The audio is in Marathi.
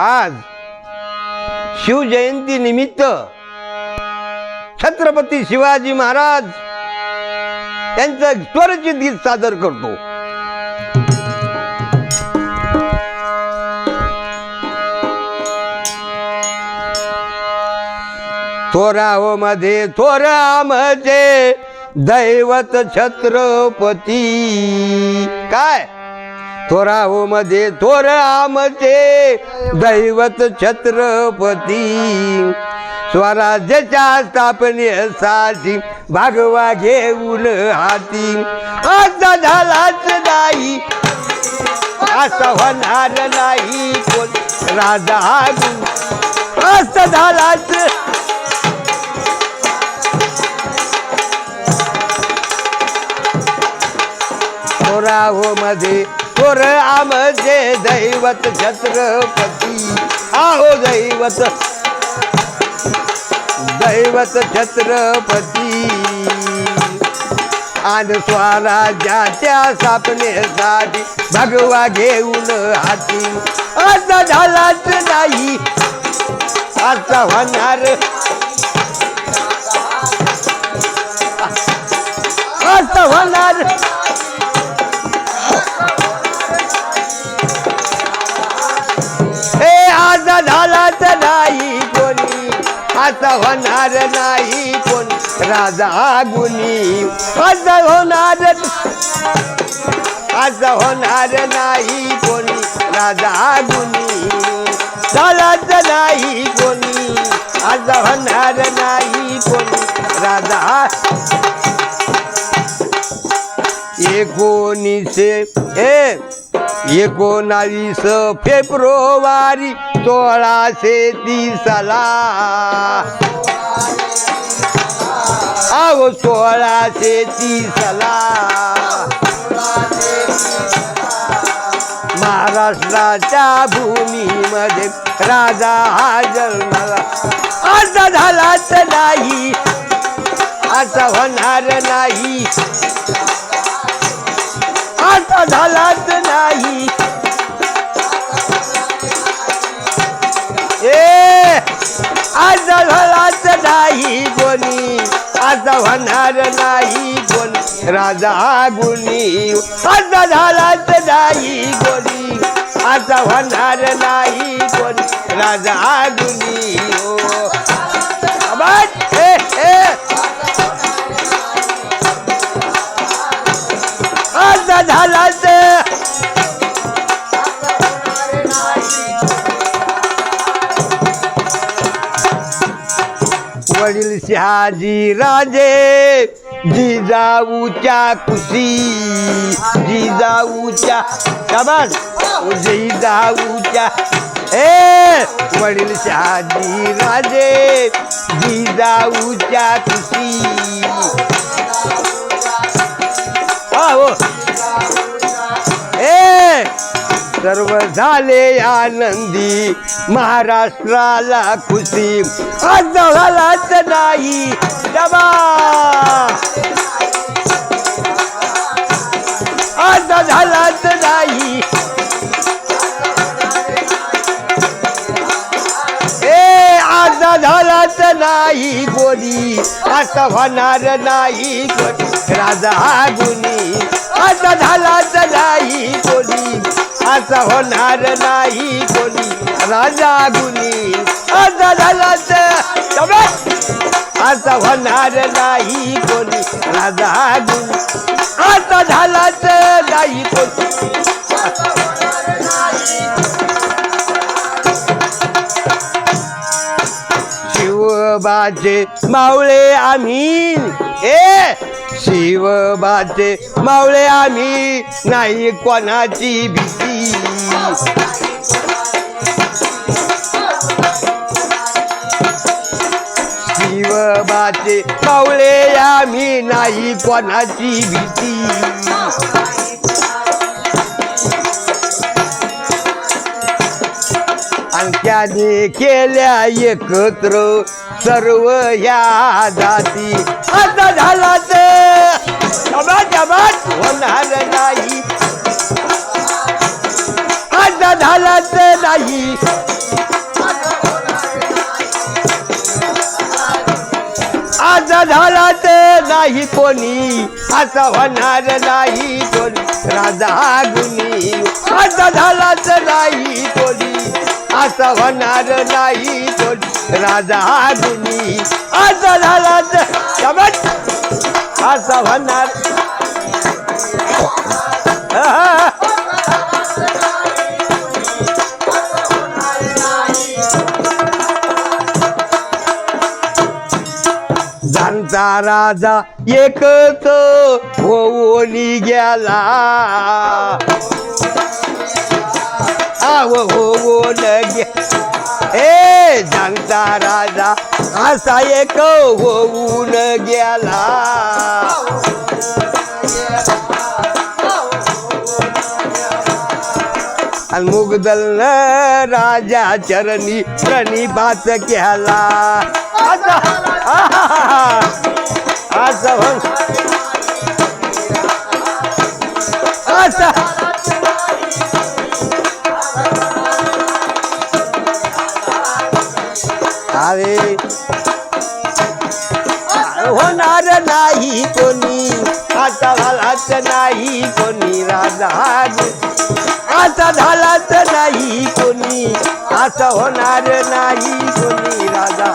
आज शिवजयंती निमित्त छत्रपती शिवाजी महाराज यांचं स्वरचित गीत सादर करतो. थोरावमध्ये थोरा मध्ये दैवत छत्रपती. काय? थोरावमध्ये थोर दैवत छत्रपती. स्वराज्याच्या स्थापनेसाठी भागवा घेऊन हाती. असा झालाच नाही. असं होणार नाही कोण राजा असं झालाच. थोरावमध्ये थोर आमचे दैवत छत्रपती. आहो दैवत दैवत छत्रपती. आणि स्वराज्याच्या स्थापनेसाठी भगवा घेऊन हाती. असं झालाच नाही असा होणार. असं होणार. असं होणार नाही कोण? राजा गुणी. असं होणार असं होणार नाही कोणी? राजा गुणी. झालाच नाही कोणी? असं होणार नाही कोणी? राजा एकोणीसशे ए एकोणावीस फेब्रुवारी सोळाशे तीसला. अहो सोळाशे तीसला. महाराष्ट्राच्या भूमीमध्ये राजा हा जन्मला. आता झालाच नाही. आता होणार नाही. नाही कोणी आता होणार नाही कोणी राजा गुणी. आता झालाच नाही कोणी आता होणार नाही कोणी राजा गुणी हो. ए, ए. आता झालाच वडील शहाजी राजे जिजाऊच्या कुशी जिजाऊच्या शाबास. जिजाऊच्या ए वडील शहाजी राजे जिजाऊच्या कुशी सर्व झाले आनंदी. महाराष्ट्राला खुशी. आज झालाच नाही. डबा आज झालाच नाही. झालाच नाही गोरी आता होणार नाही राजा गुणी. आता झालाच आता होणार नाही कोणी. राजा गुणी. आता झालाच आता होणार नाही कोणी. राजा गुणी. आता झालाच नाही कोणी. शिवबाचे मावळे आम्ही. ए शिवबाचे मावळे आम्ही नाही कोणाची भीती. शिवबाचे मावळे आम्ही नाही कोणाची भीती. त्याने केल्या एकत्र सर्व या जाती. आता झाला जबाट जबाट होणार नाही. आता झालाच नाही. आज झालाच नाही कोणी असं होणार नाही कोणी. राजा गुणी आज झालाच नाही कोणी असं होणार नाही कोणी. राजा गुणी आज झालाच असं म्हणणार आहा. राजा एकच होऊन गेला आव होऊन लगे. ए जानता राजा असा एक होऊन गेला. मुगदल राजा चरणी प्रणिपात केला. आता असं असं अरे होणार नाही कोणी आता झालाच नाही कोणी राजा आता झालाच नाही कोणी असं होणार नाही कोणी राजा